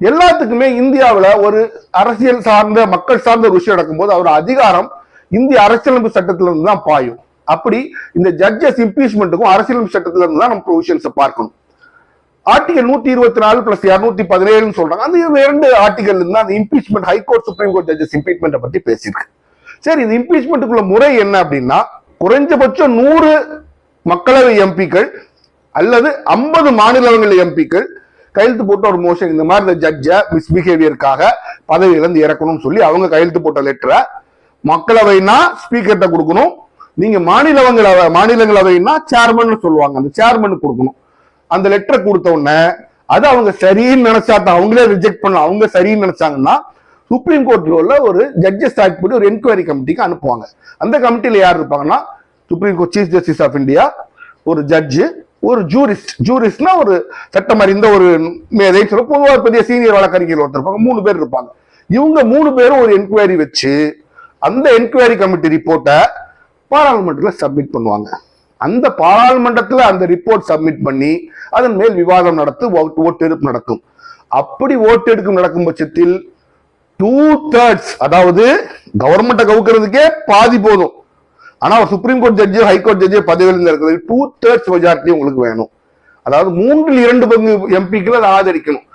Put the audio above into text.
எல்லாத்துக்குமே இந்தியாவில் ஒரு அரசியல் சார்ந்த மக்கள் சார்ந்த ஒரு விஷயம் நடக்கும்போது அவர் அதிகாரம் இந்திய அரசியலமைப்பு சட்டத்துல இருந்து தான் பாயும். அப்படி இந்த ஜட்ஜஸ் இம்பீச்மெண்ட்டுக்கும் அரசியலமைப்பு சட்டத்துல இருந்து தான் நம்ம ப்ரொவிஷன்ஸை பார்க்கணும். ஆர்டிகல் நூத்தி இருபத்தி நாலு பிளஸ் இருநூத்தி பதினேழுன்னு சொல்றாங்க. அந்த இரண்டு ஆர்டிகல் இருந்தா அந்த impeachment high court supreme court judges இம்பீச்மெண்ட்டை பத்தி பேசியிருக்கு. சரி இந்த இம்பீச்மெண்ட்டுக்குள்ள முறை என்ன அப்படின்னா குறைஞ்சபட்சம் நூறு மக்களவை எம்பிக்கள் அல்லது ஐம்பது மாநிலங்கள் எம்பிக்கள் கையெழுத்து போட்ட ஒரு மோஷன் இந்த மாதிரி இந்த ஜட்ஜை மிஸ்பிஹேவியருக்காக பதவியிலிருந்து இறக்கணும்னு சொல்லி அவங்க கையெழுத்து போட்ட லெட்டரை மக்களவைனா ஸ்பீக்கர்கிட்ட கொடுக்கணும். நீங்க மாநிலங்களவை மாநிலங்களவைனா சேர்மன் சொல்லுவாங்க. அந்த சேர்மன் கொடுக்கணும். அந்த லெட்டரை கொடுத்த உடனே அது அவங்க சரின்னு நினைச்சா தான் அவங்களே ரிஜெக்ட் பண்ண அவங்க சரின்னு நினைச்சாங்கன்னா சுப்ரீம் கோர்ட்ல உள்ள ஒரு ஜட்ஜஸ் ஆக்ட் பண்ணி ஒரு என்கொயரி கமிட்டிக்கு அனுப்புவாங்க. அந்த கமிட்டியில யார் இருப்பாங்கன்னா supreme court chief justice of India ஒரு ஜட்ஜு ஒரு ஜூரிஸ்ட் ஜூரிஸ்ட்னா ஒரு சட்டம் அறிந்த ஒரு மேதை சொல்ல பொதுவாக பெரிய சீனியர் வழக்கறிஞர் ஒருத்தர் இருப்பாங்க மூணு பேர் இருப்பாங்க. இவங்க மூணு பேரும் ஒரு என்கொயரி வச்சு அந்த என்கொயரி கமிட்டி ரிப்போர்ட்டை பாராளுமன்றத்தில் சப்மிட் பண்ணுவாங்க. அந்த பாராளுமன்றத்தில் அந்த ரிப்போர்ட் சப்மிட் பண்ணி அதன் மேல் விவாதம் நடத்து ஓட்டு- ஓட்டெடுப்பு நடக்கும். அப்படி ஓட்டெடுக்கும் நடக்கும் பட்சத்தில் டூ தேர்ட்ஸ் அதாவது கவர்மெண்ட்டை கவுக்கிறதுக்கே பாதி போதும். ஆனா ஒரு supreme court judge high court judge பதவியில் இருக்கிறது. டூ தேர்ட்ஸ் மெஜாரிட்டி உங்களுக்கு வேணும். அதாவது மூன்றில் இரண்டு பங்கு எம்பிக்கள் அதை ஆதரிக்கணும்.